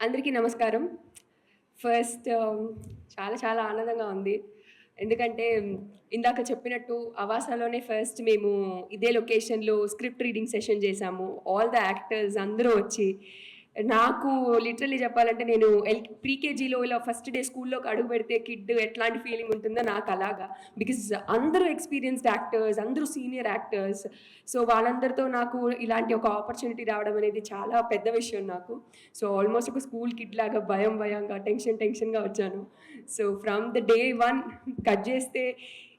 అందరికీ నమస్కారం. ఫస్ట్ చాలా చాలా ఆనందంగా ఉంది. ఎందుకంటే ఇందాక చెప్పినట్టు అవాసాలోనే ఫస్ట్ మేము ఇదే లొకేషన్లో స్క్రిప్ట్ రీడింగ్ సెషన్ చేశాము ఆల్ ద యాక్టర్స్ అందరూ వచ్చి నాకు లిటరలీ చెప్పాలంటే నేను ఎల్ ప్రీకేజీలో ఇలా ఫస్ట్ డే స్కూల్లోకి అడుగు పెడితే కిడ్ ఎట్లాంటి ఫీలింగ్ ఉంటుందో నాకు అలాగా. బికాజ్ అందరూ ఎక్స్పీరియన్స్డ్ యాక్టర్స్ అందరూ సీనియర్ యాక్టర్స్ సో వాళ్ళందరితో నాకు ఇలాంటి ఒక ఆపర్చునిటీ రావడం అనేది చాలా పెద్ద విషయం నాకు. సో ఆల్మోస్ట్ ఒక స్కూల్ కిడ్ లాగా భయం భయంగా టెన్షన్ టెన్షన్గా వచ్చాను. So from the day one cut చేస్తే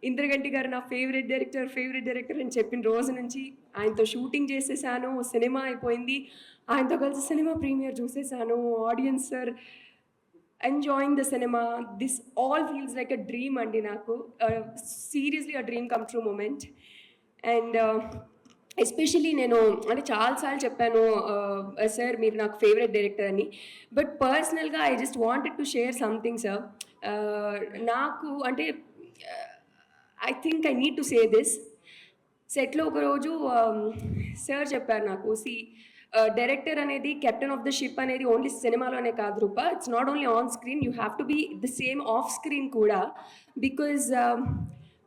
ఇంద్రగంటి గారు నా ఫేవరెట్ డైరెక్టర్ ఫేవరెట్ డైరెక్టర్ అని చెప్పిన రోజు నుంచి ఆయనతో షూటింగ్ చేసేసాను సినిమా అయిపోయింది. ఆయనతో కలిసి cinema premiere చూసేసాను. Audience sir enjoying the cinema this all feels like a dream అండి నాకు. Seriously a dream come true moment and especially నేను అంటే చాలాసార్లు చెప్పాను uh, సార్ మీరు నాకు ఫేవరెట్ డైరెక్టర్ అని. బట్ పర్సనల్గా I just wanted to share something sir నాకు అంటే I think I need to say this సెట్లో ఒకరోజు సార్ చెప్పారు నాకు సి డైరెక్టర్ uh, అనేది కెప్టెన్ ఆఫ్ ద షిప్ అనేది ఓన్లీ సినిమాలోనే కాదు Rupa. It's not only on screen you have to be the same off screen కూడా. బికాజ్ um,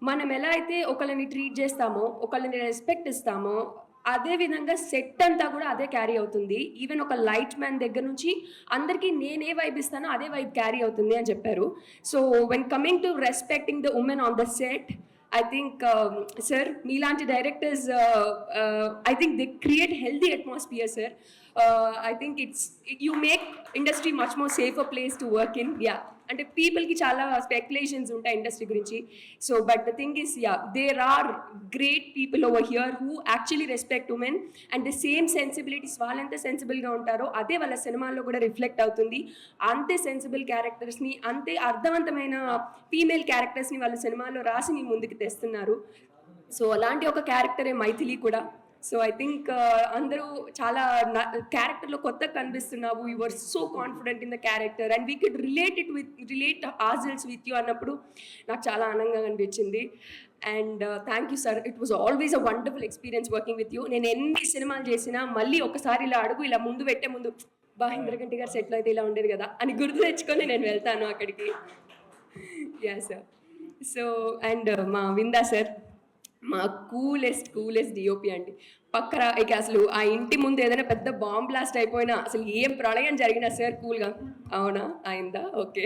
మనం ఎలా అయితే ఒకళ్ళని ట్రీట్ చేస్తామో ఒకళ్ళని రెస్పెక్ట్ ఇస్తామో అదే విధంగా సెట్ అంతా కూడా అదే క్యారీ అవుతుంది. ఈవెన్ ఒక లైట్ మ్యాన్ దగ్గర నుంచి అందరికీ నేనే వైబ్ ఇస్తానో అదే వైబ్ క్యారీ అవుతుంది అని చెప్పారు. So when coming to respecting the women on the set I think sir మీలాంటి directors I think they create healthy atmosphere sir I think it's you make industry much more safer place to work in yeah అంటే పీపుల్కి చాలా speculations ఉంటాయి industry గురించి. So but the thing is yeah there are great people over here who actually respect women and the same sensibilities వాళ్ళు ఎంత సెన్సిబుల్గా ఉంటారో అదే వాళ్ళ సినిమాల్లో కూడా రిఫ్లెక్ట్ అవుతుంది. అంతే సెన్సిబుల్ క్యారెక్టర్స్ని అంతే అర్థవంతమైన ఫీమేల్ క్యారెక్టర్స్ని వాళ్ళ సినిమాల్లో రాసి మీ ముందుకు తెస్తున్నారు. సో అలాంటి ఒక క్యారెక్టరే మైథిలి కూడా. సో ఐ థింక్ అందరూ చాలా క్యారెక్టర్లో కొత్తగా కనిపిస్తున్నావు. You are so confident in the character and we could relate it with relate ourselves with you అన్నప్పుడు నాకు చాలా ఆనందంగా అనిపించింది. And thank you sir it was always a wonderful experience working with you నేను ఎన్ని సినిమాలు చేసినా మళ్ళీ ఒకసారి ఇలా అడుగు ఇలా ముందు పెట్టే ముందు బా ఇంద్రగంటి గారు సెటిల్ అయితే ఇలా ఉండేది కదా అని గుర్తు తెచ్చుకొని నేను వెళ్తాను అక్కడికి. యా సార్ సో అండ్ మా విందా సార్ మా కూలెస్ట్ కూలెస్ట్ డిఓపి అండి. పక్కన ఇక అసలు ఆ ఇంటి ముందు ఏదైనా పెద్ద బాంబ్ బ్లాస్ట్ అయిపోయినా అసలు ఏం ప్రళయం జరిగినా సార్ కూల్గా. అవునా? అయిందా? ఓకే.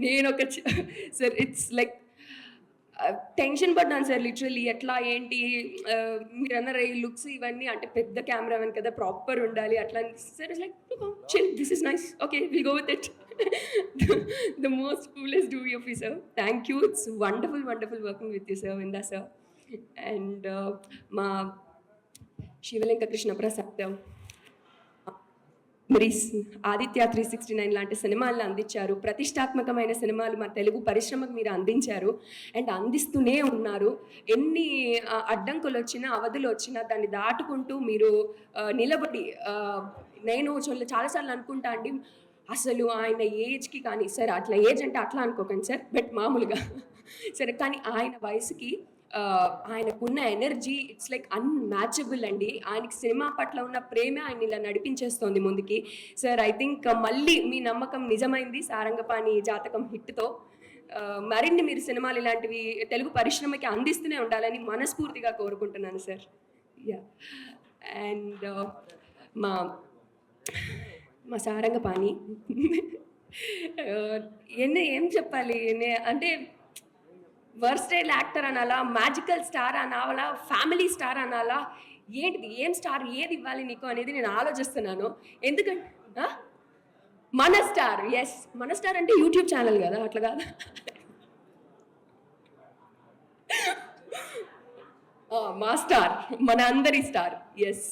నేను ఒక సార్ ఇట్స్ లైక్ టెన్షన్ పడ్డాను సార్ లిటరలీ ఎట్లా ఏంటి ఆ, మీరు అన్నారు ఈ లుక్స్ ఇవన్నీ అంటే పెద్ద కెమెరా అని కదా ప్రాపర్ ఉండాలి అట్లా sir it's like chill this is nice. Okay will go with it. The most coolest do you feel sir. Thank you it's wonderful wonderful working with you sir. విందా sir? And మా శివలింక కృష్ణ ప్రసాద్ మరి Aditya three sixty nine లాంటి సినిమాలను అందించారు. ప్రతిష్టాత్మకమైన సినిమాలు మా తెలుగు పరిశ్రమకు మీరు అందించారు. అండ్ అందిస్తూనే ఉన్నారు. ఎన్ని అడ్డంకులు వచ్చినా అవధులు వచ్చినా దాన్ని దాటుకుంటూ మీరు నిలబడి నేను చోళ్ళు చాలాసార్లు అనుకుంటా అండి అసలు ఆయన ఏజ్కి కానీ సరే అట్లా ఏజ్ అంటే అట్లా అనుకోకండి సార్ బట్ మామూలుగా సరే కానీ ఆయన వయసుకి ఆయనకున్న ఎనర్జీ ఇట్స్ లైక్ అన్మ్యాచబుల్ అండి. ఆయనకి సినిమా పట్ల ఉన్న ప్రేమ ఆయన ఇలా నడిపించేస్తోంది ముందుకి. సార్ ఐ థింక్ మళ్ళీ మీ నమ్మకం నిజమైంది సారంగపాణి జాతకం హిట్తో. మరిన్ని మీరు సినిమాలు ఇలాంటివి తెలుగు పరిశ్రమకి అందిస్తూనే ఉండాలని మనస్ఫూర్తిగా కోరుకుంటున్నాను సార్ యా అండ్ మా మా సారంగపాణి. Uh, ఎన్ని ఏం చెప్పాలి? అంటే వర్స్టైల్ యాక్టర్ అనాలా మ్యాజికల్ స్టార్ అనాలా ఫ్యామిలీ స్టార్ అనాలా ఏంటిది ఏం స్టార్ ఏది ఇవ్వాలి నీకు అనేది నేను ఆలోచిస్తున్నాను. ఎందుకంటే మన స్టార్ ఎస్ మన స్టార్ అంటే యూట్యూబ్ ఛానల్ కదా అట్లా కాదు ఆ, మా స్టార్ మన అందరి స్టార్ ఎస్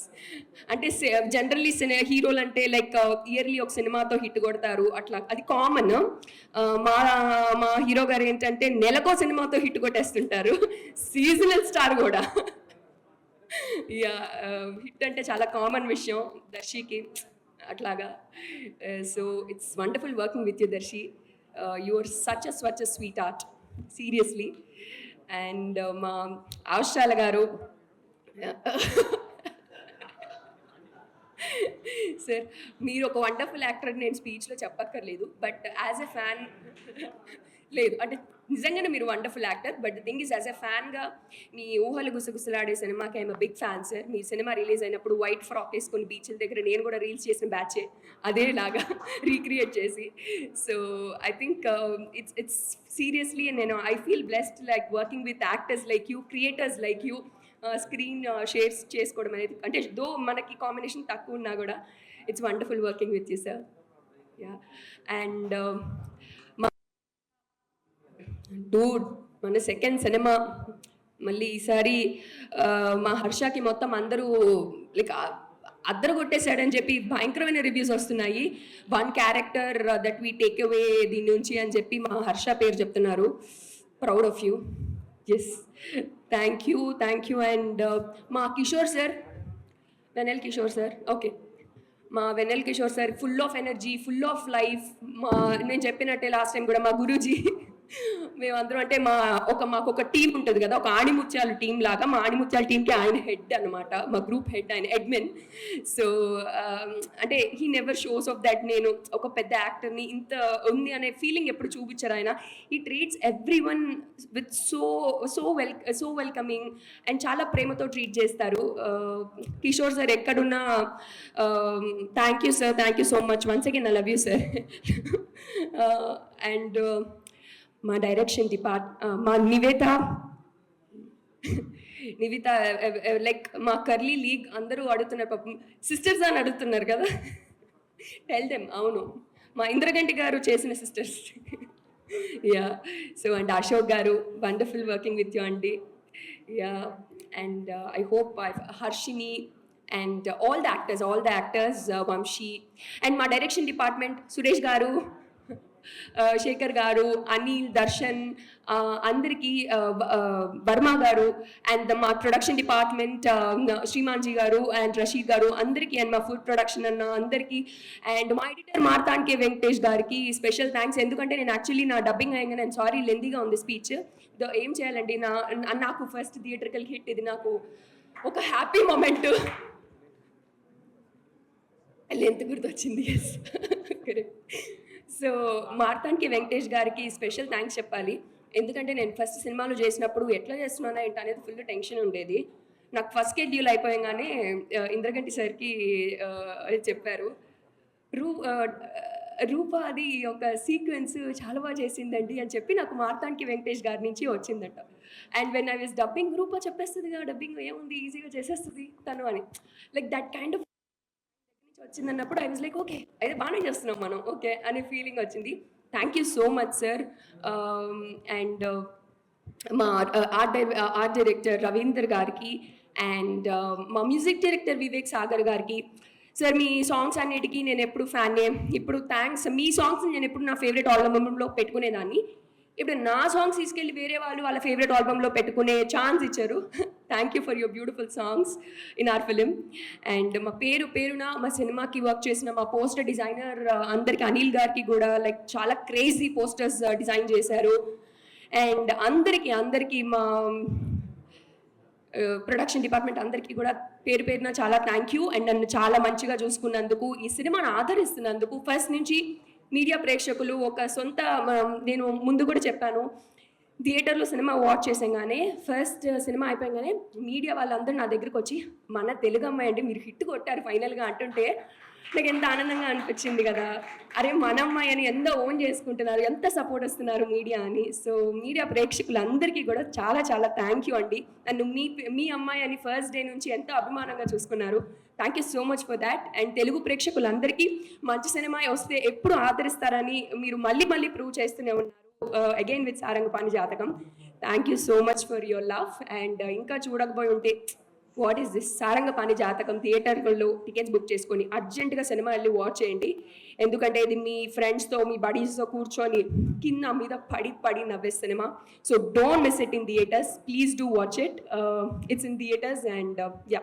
అంటే జనరల్లీ సినీ హీరోలు అంటే లైక్ ఇయర్లీ ఒక సినిమాతో హిట్ కొడతారు అట్లా. అది కామన్ మా మా హీరో గారు ఏంటంటే నెలకో సినిమాతో హిట్ కొట్టేస్తుంటారు సీజనల్ స్టార్ కూడా. యా హిట్ అంటే చాలా కామన్ విషయం దర్శికి అట్లాగా. So it's wonderful working with you Darsi. You are such a such a sweetheart seriously and మా అవసరాల గారు సార్ మీరు ఒక వండర్ఫుల్ యాక్టర్ నేను స్పీచ్లో చెప్పక్కర్లేదు బట్ యాజ్ ఎ ఫ్యాన్ లేదు అంటే నిజంగానే మీరు wonderful actor but the thing is as a ఫ్యాన్గా మీ ఊహలు గుసగుసలాడే సినిమాకి ఐఎమ్ బిగ్ ఫ్యాన్ సార్ మీ సినిమా రిలీజ్ అయినప్పుడు వైట్ ఫ్రాక్ వేసుకొని బీచ్ల దగ్గర నేను కూడా రీల్స్ చేసిన బ్యాచే అదేలాగా రీక్రియేట్ చేసి. So I think it's it's seriously నేను I feel blessed like working with actors like you creators like you screen shares చేసుకోవడం అనేది అంటే దో మనకి కాంబినేషన్ తక్కువ ఉన్నా కూడా it's wonderful working with you sir ya and dude మన second cinema మళ్ళీ ఈసారి మా హర్షకి మొత్తం అందరూ లైక్ అద్దరు కొట్టేశాడని చెప్పి భయంకరమైన రివ్యూస్ వస్తున్నాయి. One character that we take away దీని నుంచి అని చెప్పి మా హర్ష పేరు చెప్తున్నారు. Proud of you yes thank you thank you and మా Kishore sir Vennela Kishore sir okay మా Vennela Kishore sir full of energy full of life మా నేను చెప్పినట్టే లాస్ట్ టైం కూడా మా గురూజీ. మేమందరం అంటే మా ఒక మాకు ఒక టీం ఉంటుంది కదా ఒక ఆణిముత్యాలు టీం లాగా మా ఆణిముత్యాల టీంకి ఆయన హెడ్ అనమాట మా గ్రూప్ హెడ్ ఆయన అడ్మిన్ సో అంటే he never shows off that నేను ఒక పెద్ద యాక్టర్ని ఇంత ఉంది అనే ఫీలింగ్ ఎప్పుడు చూపించారు ఆయన. ఈ treats everyone with so so well so welcoming and చాలా ప్రేమతో ట్రీట్ చేస్తారు. కిషోర్ సార్ ఎక్కడున్నా thank you sir thank you so much. Once again I love you sir. And మా డైరెక్షన్ డిపార్ట్ మా నివేత నివిత లైక్ మా కర్లీ లీగ్ అందరూ అడుగుతున్నారు పాపం. సిస్టర్స్ అని అడుగుతున్నారు కదా. టెల్ దెమ్ అవును. మా ఇంద్రగంటి గారు చేసిన sisters yeah so and Ashok garu wonderful working with you అండి yeah and I hope Harshini and all the actors all the actors Vamsi and మా డైరెక్షన్ డిపార్ట్మెంట్ సురేష్ గారు. శేఖర్ గారు అనిల్ దర్శన్ అందరికీ వర్మ గారు అండ్ మా ప్రొడక్షన్ డిపార్ట్మెంట్ శ్రీమాన్జీ గారు అండ్ రషీద్ గారు అందరికీ అండ్ మా ఫుడ్ ప్రొడక్షన్ అన్న అందరికీ అండ్ మా ఎడిటర్ మార్తాంకే వెంకటేష్ గారికి స్పెషల్ థ్యాంక్స్ ఎందుకంటే నేను యాక్చువల్లీ నా డబ్బింగ్ అయ్యాక నేను సారీ లెందీగా ఉంది స్పీచ్ ఏం చేయాలండి? నా నా- నాకు ఫస్ట్ థియేటర్కల్ హిట్ ఇది నాకు ఒక హ్యాపీ మూమెంట్ లెంత్ గుర్తొచ్చింది ఎస్ సో మార్తానికి వెంకటేష్ గారికి స్పెషల్ థ్యాంక్స్ చెప్పాలి. ఎందుకంటే నేను ఫస్ట్ సినిమాలు చేసినప్పుడు ఎట్లా చేస్తున్నానా ఏంటి అనేది ఫుల్ టెన్షన్ ఉండేది. నాకు ఫస్ట్ షెడ్యూల్ అయిపోయంగానే ఇంద్రగంటి సార్కి చెప్పారు. రూ రూప అది ఒక సీక్వెన్స్ చాలా బాగా చేసిందండి అని చెప్పి నాకు మార్తానికి వెంకటేష్ గారి నుంచి వచ్చిందట. And when I was dubbing Rupa చెప్పేస్తుంది డబ్బింగ్ ఏముంది? ఈజీగా చేసేస్తుంది తను అని. లైక్ దట్ కైండ్ ఆఫ్ వచ్చింది అన్నప్పుడు ఐ వాజ్ లైక్ ఓకే అయితే బాగానే చేస్తున్నాం మనం. ఓకే అనే ఫీలింగ్ వచ్చింది. Thank you so much sir and మా ఆర్ట్ ఆర్ట్ డైరెక్టర్ రవీందర్ గారికి అండ్ uh, మా మ్యూజిక్ డైరెక్టర్ వివేక్ సాగర్ గారికి. సార్ మీ సాంగ్స్ అన్నిటికీ నేను ఎప్పుడు ఫ్యాన్నే ఇప్పుడు థ్యాంక్స్ మీ సాంగ్స్ నేను ఎప్పుడు నా ఫేవరెట్ ఆల్బమ్లో పెట్టుకునేదాన్ని. ఇప్పుడు నా సాంగ్స్ తీసుకెళ్ళి వేరే వాళ్ళు వాళ్ళ ఫేవరెట్ ఆల్బమ్లో పెట్టుకునే ఛాన్స్ ఇచ్చారు. Thank you for your beautiful songs in our film and మా పేరు పేరున మా సినిమాకి వర్క్ చేసిన మా పోస్టర్ డిజైనర్ uh, అందరికి అనిల్ గారికి కూడా లైక్ చాలా క్రేజీ పోస్టర్స్ డిజైన్ చేశారు. అండ్ అందరికీ అందరికీ మా ప్రొడక్షన్ డిపార్ట్మెంట్ అందరికీ కూడా పేరు పేరున చాలా థ్యాంక్ యూ అండ్ నన్ను చాలా మంచిగా చూసుకున్నందుకు ఈ సినిమాను ఆదరిస్తున్నందుకు ఫస్ట్ నుంచి మీడియా ప్రేక్షకులు ఒక సొంత నేను ముందు కూడా చెప్పాను. థియేటర్లో సినిమా వాచ్ చేసాగానే ఫస్ట్ సినిమా అయిపోయాగానే మీడియా వాళ్ళందరూ నా దగ్గరికి వచ్చి మన తెలుగు అమ్మాయి అంటే మీరు హిట్ కొట్టారు ఫైనల్గా అంటుంటే నాకు ఎంత ఆనందంగా అనిపించింది కదా. అరే మన అమ్మాయి అని ఎంత ఓన్ చేసుకుంటున్నారు ఎంత సపోర్ట్ వస్తున్నారు మీడియా అని. సో మీడియా ప్రేక్షకులందరికీ కూడా చాలా చాలా థ్యాంక్ యూ అండి. నన్ను మీ మీ అమ్మాయి అని ఫస్ట్ డే నుంచి ఎంతో అభిమానంగా చూసుకున్నారు. Thank you so much for that and Telugu ప్రేక్షకులందరికీ మంచి సినిమా వస్తే ఎప్పుడు ఆదరిస్తారని మీరు మళ్ళీ మళ్ళీ ప్రూవ్ చేస్తూనే ఉన్నారు. Again with Sarangapani Jathakam thank you so much for your love and ఇంకా చూడకపోయి ఉంటే వాట్ ఈస్ దిస్ సారంగపాణి జాతకం థియేటర్లో టికెట్స్ బుక్ చేసుకొని అర్జెంటుగా సినిమా వెళ్ళి వాచ్ చేయండి. ఎందుకంటే ఇది మీ ఫ్రెండ్స్తో మీ బడీస్తో కూర్చొని కింద మీద పడి పడి నవ్వే cinema so don't miss it in theatres please do watch it it's in theatres and yeah